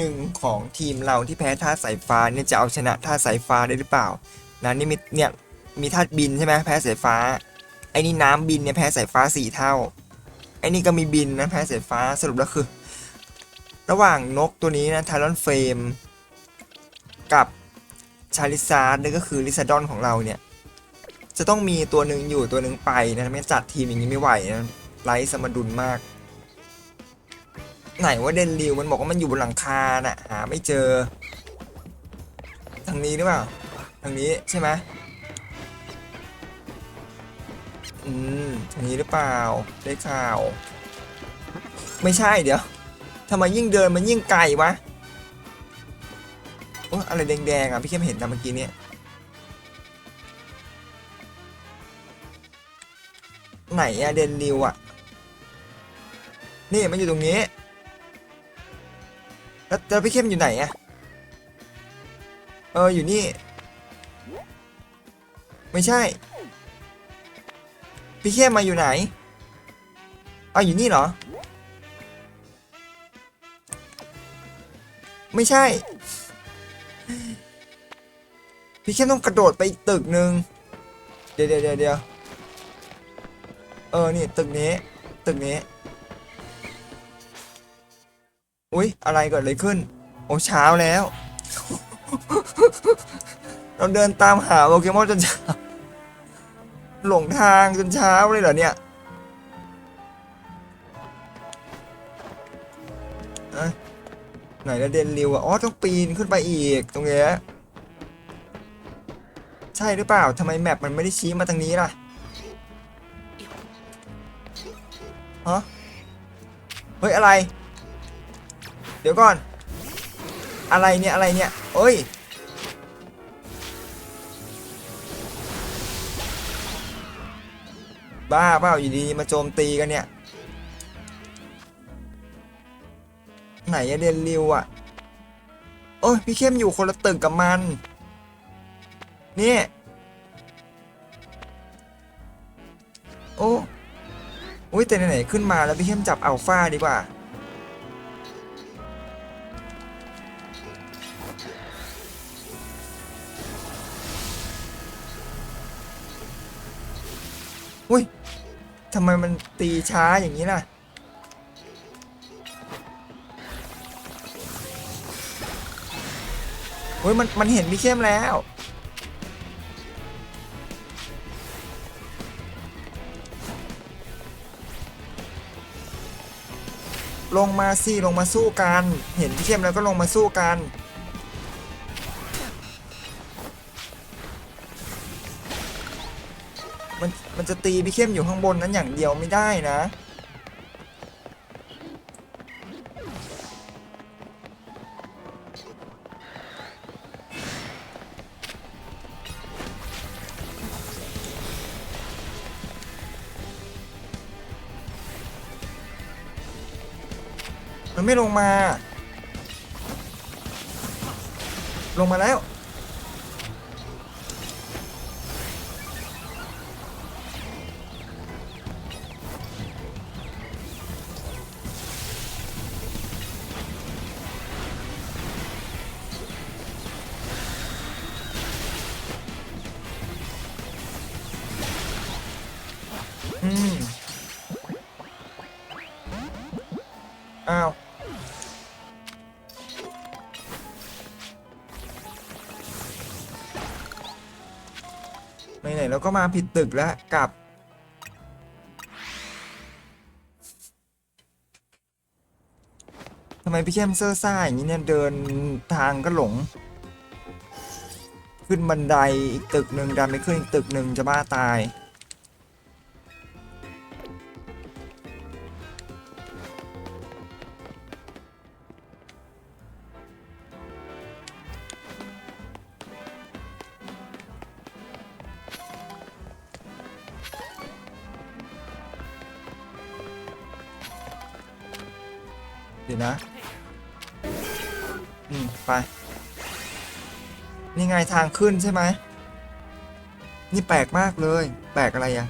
หนึ่งของทีมเราที่แพ้ธาตุสายฟ้าเนี่ยจะเอาชนะธาตุสายฟ้าได้หรือเปล่านะนี่มีเนี่ยมีธาตุบินใช่ไหมแพ้สายฟ้าไอ้นี่น้ำบินเนี่ยแพ้สายฟ้าสี่เท่าไอ้นี่ก็มีบินนะแพ้สายฟ้าสรุปแล้วคือ ระหว่างนกตัวนี้นะทารอนเฟรมกับชาลิซาร์ดนี่ก็คือลิซาดอนของเราเนี่ยจะต้องมีตัวหนึ่งอยู่ตัวหนึ่งไปนะไม่จัดทีมอย่างนี้ไม่ไหวนะไร้สมดุลมาก ไหนว่าเดนริวมันบอกว่ามันอยู่บนหลังคาน่ะหาไม่เจอ ทางนี้หรือเปล่า ทางนี้ใช่ไหมอืมทางนี้หรือเปล่า ได้ข่าว ไม่ใช่เดี๋ยวทำไมยิ่งเดินมันยิ่งไกลวะโอ้อะไรแดงๆอะพี่เข้มเห็นนะเมื่อกี้เนี่ยไหนอะเดนริวอะนี่มันอยู่ตรงนี้ แล้วแล้วพี่เข้มอยู่ไหนอะเอออยู่นี่ ไม่ใช่ พี่เข้มมาอยู่ไหนเอาอยู่นี่เหรอ ไม่ใช่ พี่เข้มต้องกระโดดไปอีกตึกหนึ่งเดี๋ยวเดี๋ยวเดี๋ยวเออนี่ตึกนี้ตึกนี้ อุ๊ย อะไรเกิดอะไรขึ้น โอ้เช้าแล้ว เราเดินตามหาโปเกมอนจนเช้า หลงทางจนเช้าเลยเหรอเนี่ยเอ้ยไหนแล้วเดนริวอะอ๋อ ต้องปีนขึ้นไปอีกตรงเนี้ยใช่หรือเปล่าทำไมแมปมันไม่ได้ชี้มาทางนี้ล่ะฮะเฮ้ย อะไร เดี๋ยวก่อน อะไรเนี่ยอะไรเนี่ยเอ้ย บ้าเปล่าอยู่ดีมาโจมตีกันเนี่ย ไหนอะเดนริวอะโอ้ยพี่เข้มอยู่คนละตึกกับมัน นี่ โอ้อุ้ยแต่ไหนๆขึ้นมาแล้วพี่เข้มจับอัลฟาดีกว่า อุ้ยทำไมมันตีช้าอย่างนี้ล่ะ เฮ้ยมันมันเห็นพี่เข้มแล้ว ลงมาสิลงมาสู้กัน เห็นพี่เข้มแล้วก็ลงมาสู้กัน จะตีพี่เข้มอยู่ข้างบนนั้นอย่างเดียวไม่ได้นะ มันไม่ลงมา ลงมาแล้ว ก็มาผิดตึกแล้วกลับ ทำไมพี่เข้มเซอร์ซ่าอย่างนี้เนี่ย เดินทางก็หลง ขึ้นบันไดอีกตึกหนึ่งดันไปขึ้นอีกตึกหนึ่งจะบ้าตาย นี่ไงทางขึ้นใช่ไหม นี่แปลกมากเลย แปลกอะไรอะ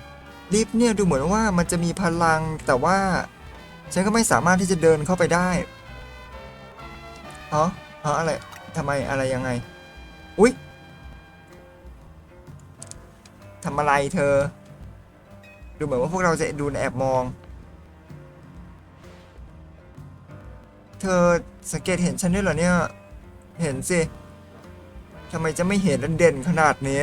ลิฟต์เนี่ยดูเหมือนว่ามันจะมีพลังแต่ว่า ฉันก็ไม่สามารถที่จะเดินเข้าไปได้ฮะฮะอะไรทำไมอะไรยังไง อุ๊ยทำอะไรเธอ ดูเหมือนว่าพวกเราจะดูแอบมอง เธอสังเกตเห็นฉันด้วยเหรอเนี่ย เห็นสิ ทำไมจะไม่เห็นเด่นขนาดนี้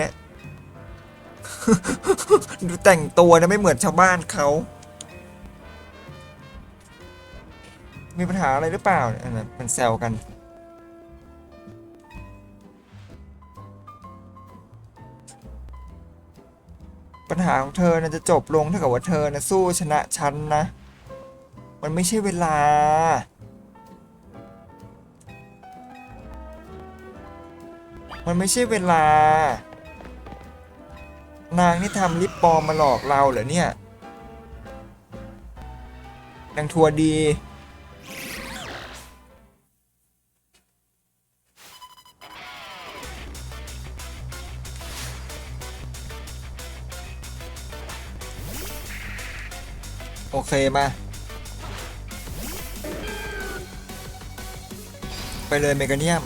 ดูแต่งตัวนะไม่เหมือนชาวบ้านเขา มีปัญหาอะไรหรือเปล่าเนี่ยอันนั้นมันแซวกัน ปัญหาของเธอนะจะจบลงถ้าเกิดว่าเธอนะสู้ชนะฉันนะ มันไม่ใช่เวลา มันไม่ใช่เวลา นางนี่ทำลิปปลอมมาหลอกเราเหรอเนี่ยนางทัวร์ดี โอเคมา ไปเลยเมกาเนียม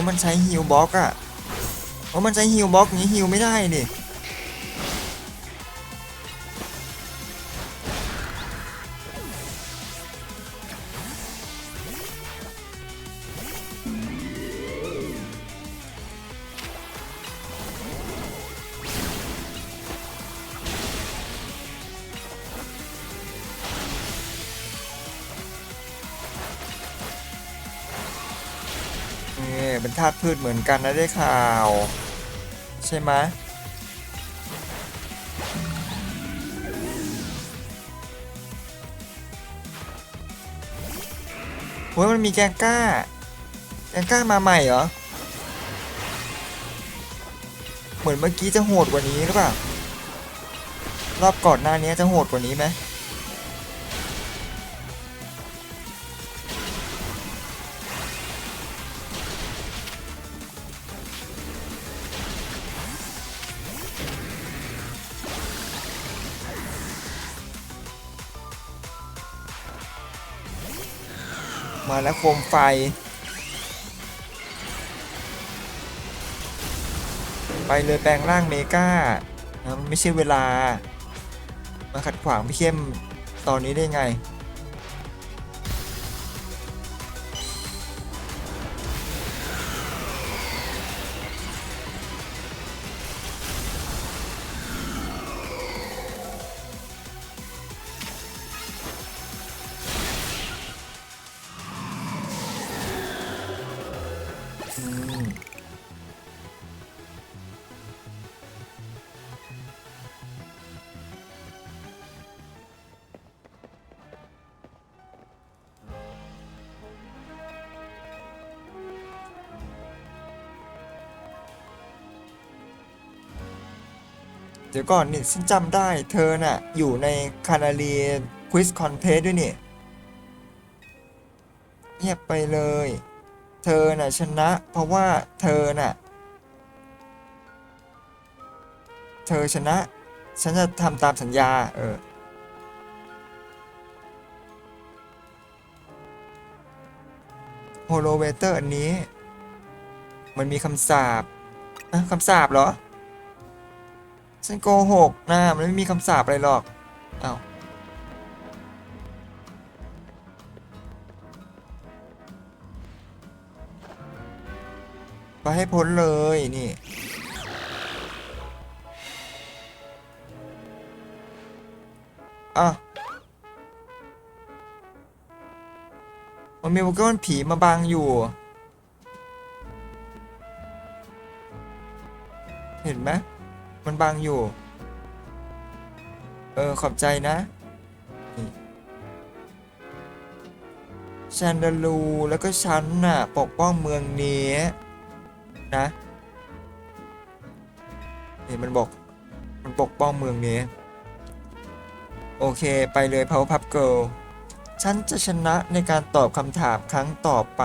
โอ้มันใช้ฮิลบล็อกอะโอ้มันใช้ฮิลบล็อกนี้ฮิลไม่ได้นี่ เป็นธาตุพืชเหมือนกันนะได้ข่าว ใช่ไหมโอ้ยมันมีแกงก้า แกงก้ามาใหม่เหรอ เหมือนเมื่อกี้จะโหดกว่านี้หรือเปล่ารอบก่อนหน้านี้จะโหดกว่านี้ไหม และโคมไฟ ไปเลยแปลงร่างเมกานะมันไม่ใช่เวลา มาขัดขวางพี่เข้มตอนนี้ได้ไง เดี๋ยวก่อนนี่ฉันจำได้เธอน่ะ อยู่ในคานาเลีควิสคอนเทสด้วยนี่เงียบไปเลย เธอน่ะชนะ เพราะว่าเธอน่ะ เธอชนะ ฉันจะทำตามสัญญา เออ โฮโลเวเตอร์อันนี้ มันมีคำสาปอะคำสาปเหรอ ฉันโกหกนะมันไม่มีคำสาปอะไรหรอกอา้าวไปให้พ้นเลยนี่อะมันมีโปเกมอนผีมาบังอยู่ เห็นไหม มันบังอยู่ เออ ขอบใจนะแชนเดลูแล้วก็ฉันน่ะ ปกป้องเมืองนี้นะเห็นมันบอก มันปกป้องเมืองนี้ โอเคไปเลยเพาวพับเกิลฉันจะชนะในการตอบคำถามครั้งต่อไป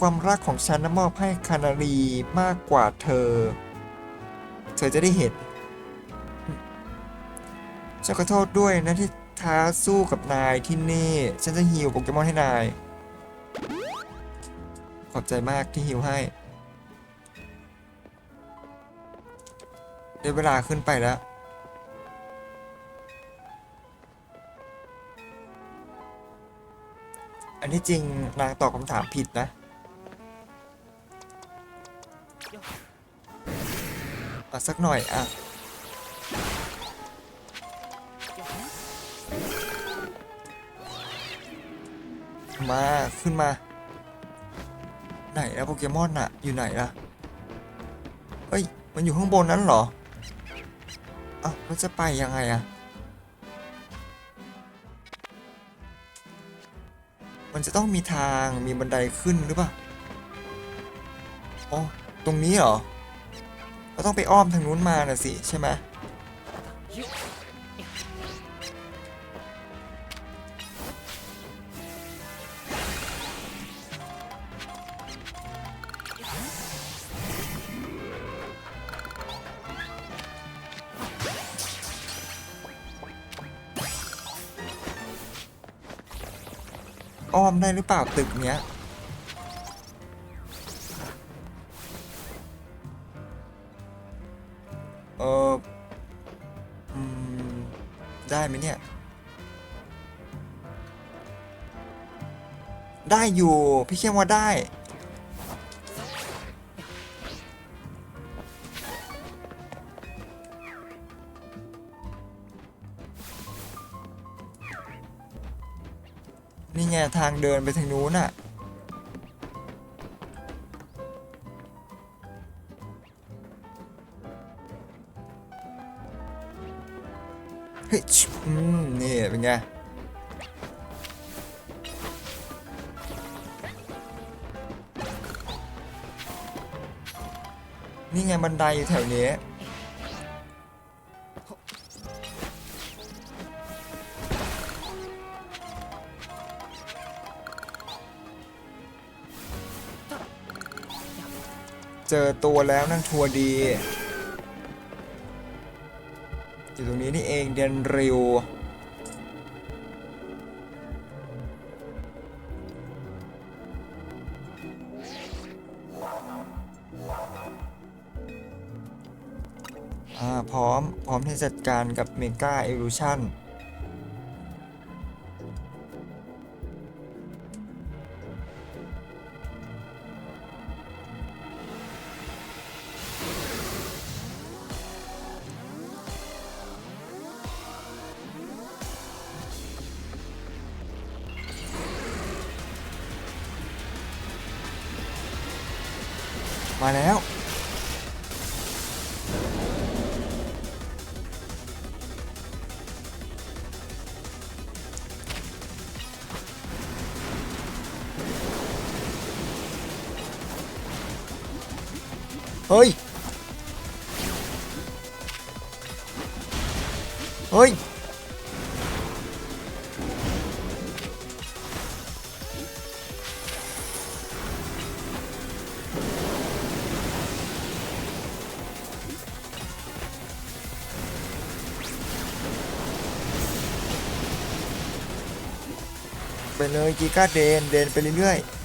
ความรักของฉันนะมอบให้คานารีมากกว่าเธอ เธอจะได้เห็นฉันขอโทษด้วยนะที่ท้าสู้กับนายที่นี่ ฉันจะฮิวโปเกมอนให้นาย ขอบใจมากที่ฮิวให้ได้เวลาขึ้นไปแล้ว อันที่จริงนางตอบคำถามผิดนะ อะสักหน่อยอะมาขึ้นมา ไหนแล้วโปเกมอนอะอยู่ไหนล่ะเฮ้ย มันอยู่ข้างบนนั้นเหรออ้าเราจะไปยังไงอะมันจะต้องมีทางมีบันไดขึ้นหรือเปล่าอ๋อตรงนี้เหรอ เราต้องไปอ้อมทางนู้นมาน่ะสิใช่ไหมอ้อมได้หรือเปล่าตึกเนี้ย ได้อยู่ พี่เข้มว่าได้ นี่ไงทางเดินไปทางนู้นอะเฮ้ยอืม นี่เป็นไง นี่ไงบันไดอยู่แถวนี้ เจอตัวแล้วนั่งทัวร์ดี อยู่ตรงนี้นี่เองเดนริว พร้อมพร้อมที่จัดการกับ Mega Evolution เฮ้ย เฮ้ย ไปเลยกีก้าเดน เดนไปเรื่อยๆ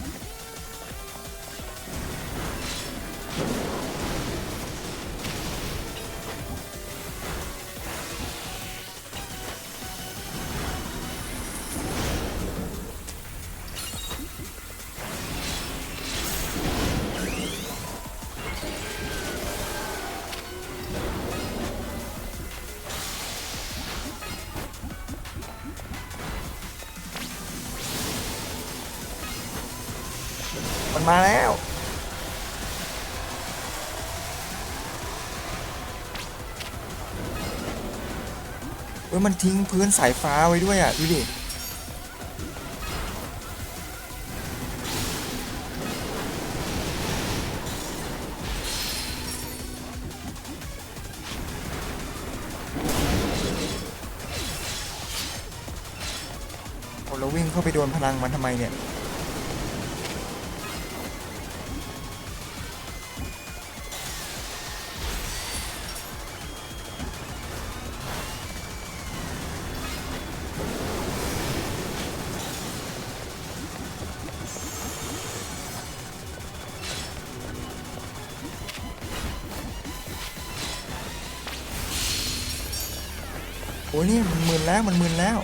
เอ้ยมันทิ้งพื้นสายฟ้าไว้ด้วยอะดูดิโอ้เราวิ่งเข้าไปโดนพลังมันทำไมเนี่ย โอ้ยนี่มันมึนแล้วมันมึนแล้ว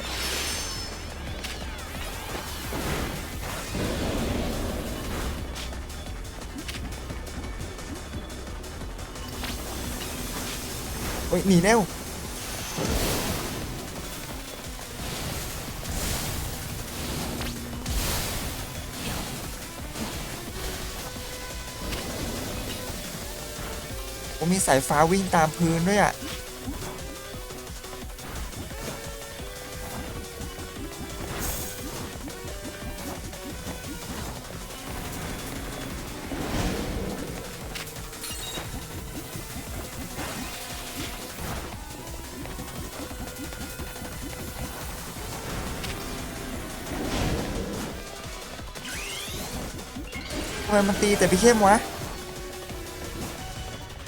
โอ้ยหนีเร็วโอ้มีสายฟ้าวิ่งตามพื้นด้วยอะ ไมมันตีแต่พี่เข้มวะ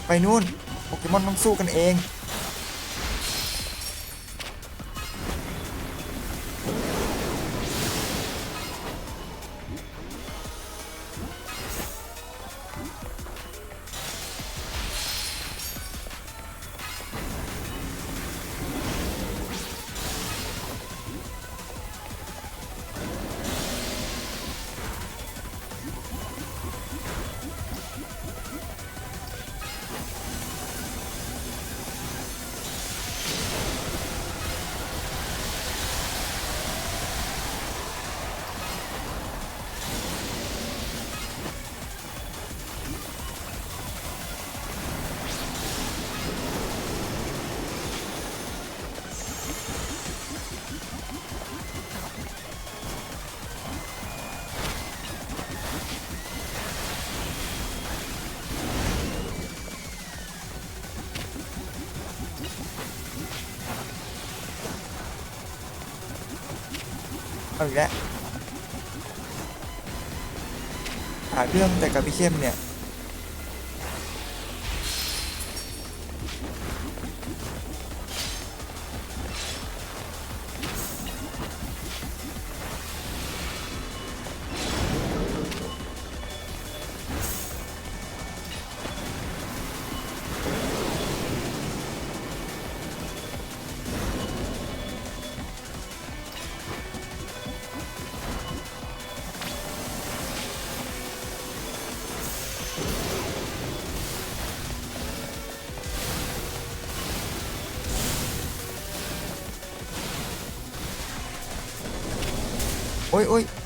ไปนู่น โปเกมอนต้องสู้กันเอง เอาอีกแล้วหาเรื่องแต่กับพี่เข้มเนี่ย โอ้ยโ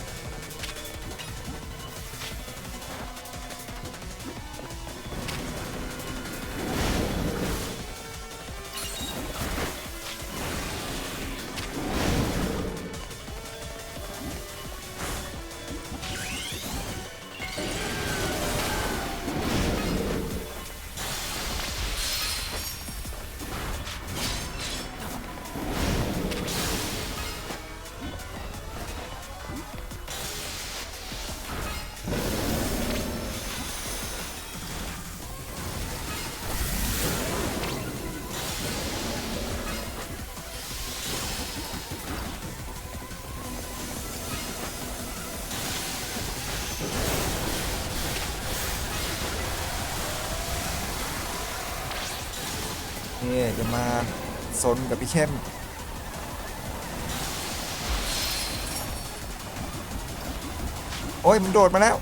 อ้ยนี่จะมาสนกับพี่เข้มโอ้ยมันโดดมาแล้ว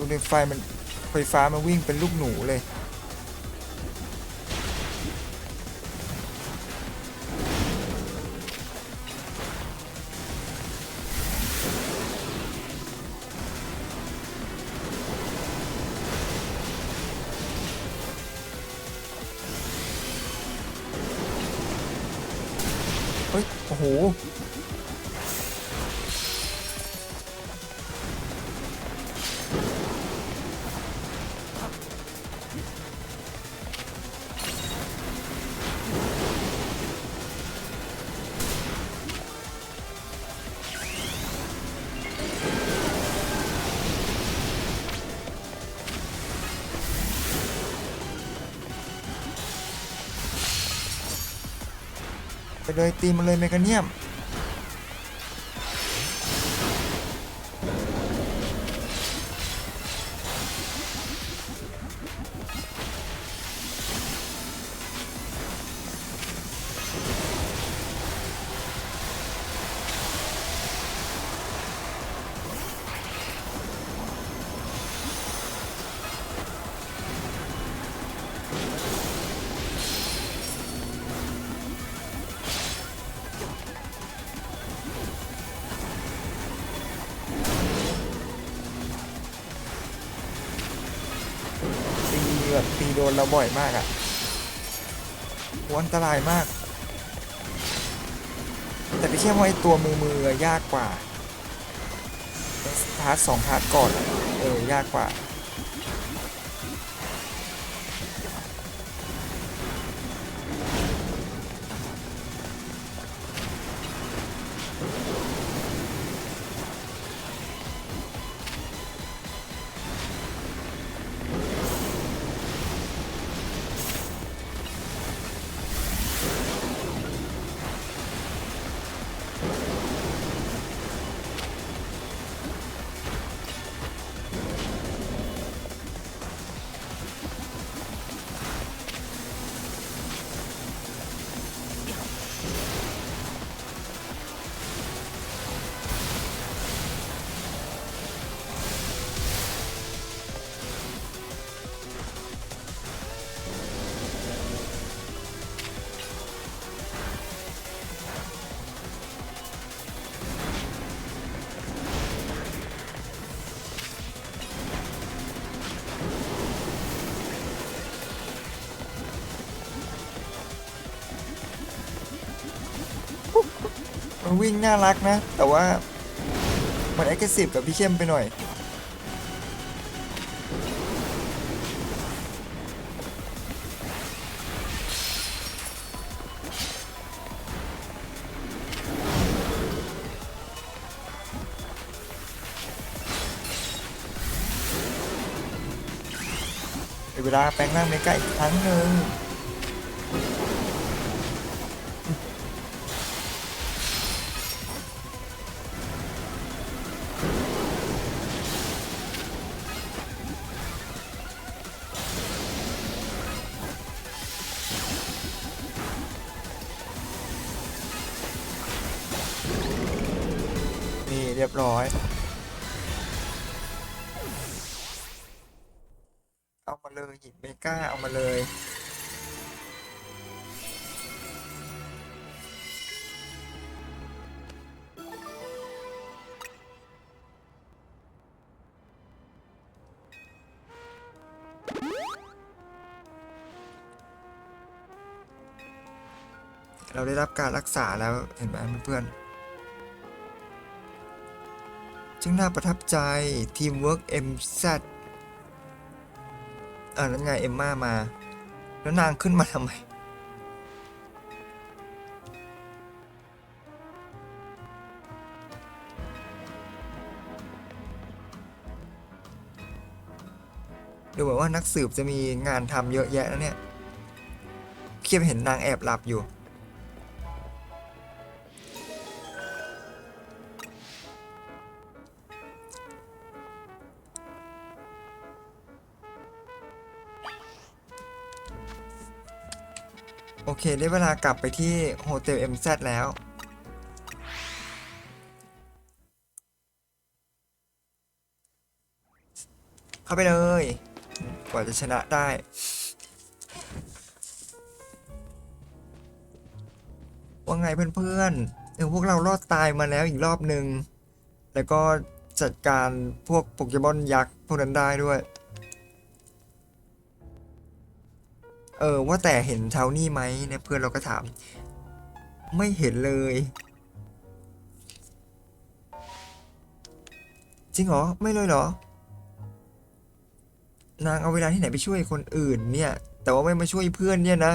ดูในไฟมันไฟฟ้ามันวิ่งเป็นลูกหนูเลย เลยตีมันเลยเมกาเนียม แบบตีโดนเราบ่อยมากอะ่ะอันตรายมาก แต่พี่เชื่อว่าไอ้ตัวมือมือยากกว่าพาร์ทสองพาร์ทก่อน เออ ยากกว่า วิ่งน่ารักนะ แต่ว่ามันแอคทีฟกับพี่เข้มไปหน่อย เวลาแปลงร่างเมกาอีกครั้งหนึ่ง เราได้รับการรักษาแล้วเห็นไหมเพื่อนๆจึงน่าประทับใจทีมเวิร์ก MZ อ่านั่นไงเอ็มมามา แล้วนางขึ้นมาทำไมดูเหมือนว่านักสืบจะมีงานทำเยอะแยะแล้วเนี่ย เคียบเห็นนางแอบหลับอยู่ เคได้เวลากลับไปที่โฮเทล MZ แล้วเข้าไปเลย กว่าจะชนะได้ ว่าไงเพื่อนๆเออพวกเรารอดตายมาแล้วอีกรอบหนึ่ง แล้วก็จัดการพวกโปเกมอนยักษ์พวกนั้นได้ด้วย เออว่าแต่เห็นเทานี่ไหมเนี่ยเพื่อนเราก็ถาม ไม่เห็นเลย จริงเหรอ ไม่เลยเหรอ นางเอาเวลาที่ไหนไปช่วยคนอื่นเนี่ย แต่ว่าไม่มาช่วยเพื่อนเนี่ยนะ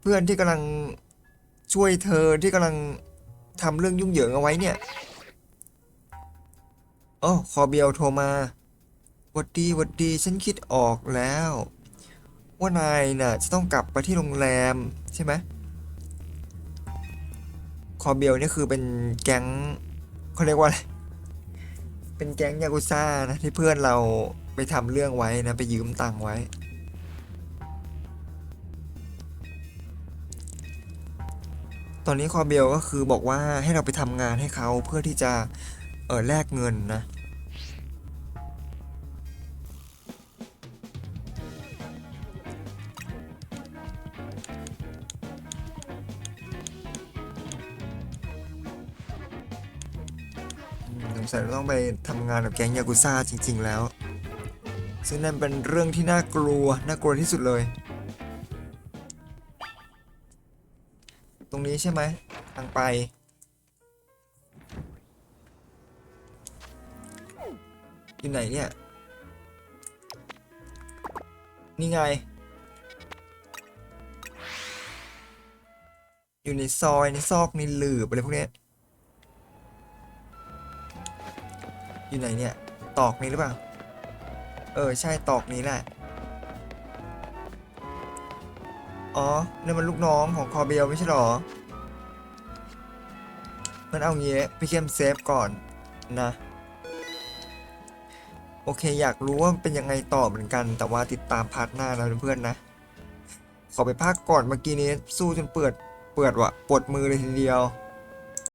เพื่อนที่กำลังช่วยเธอที่กำลังทำเรื่องยุ่งเหยิงเอาไว้เนี่ยอ๋อคอเบียวโทรมาวัดดีวัดดี ฉันคิดออกแล้ว ว่านายน่ะจะต้องกลับไปที่โรงแรมใช่ไหมคอเบลนี่คือเป็นแก๊งเขาเรียกว่าอะไร เป็นแก๊งยากุซ่านะที่เพื่อนเราไปทำเรื่องไว้นะไปยืมตังค์ไว้ ตอนนี้คอเบลก็คือบอกว่าให้เราไปทำงานให้เขาเพื่อที่จะเออแลกเงินนะ สัยเราต้องไปทำงานกับแก๊งยากุซ่าจริง ๆ แล้ว ซึ่งนั่นเป็นเรื่องที่น่ากลัว น่ากลัวที่สุดเลย ตรงนี้ใช่ไหมทางไป อยู่ไหนเนี่ย นี่ไง อยู่ในซอยในซอกในหลืบอะไรพวกนี้ อยู่ไหนเนี่ย ตอกนี้หรือเปล่า เออ ใช่ตอกนี้แหละ อ๋อนั่นมันลูกน้องของคอเบลไม่ใช่หรอ มันเอางี้พี่เข้มเซฟก่อนนะ โอเคอยากรู้ว่ามันเป็นยังไงต่อเหมือนกัน แต่ว่าติดตามพาร์ทหน้านะเพื่อนๆนะ ขอไปพักก่อนเมื่อกี้นี้สู้จนเปิด เปิดวะปวดมือเลยทีเดียว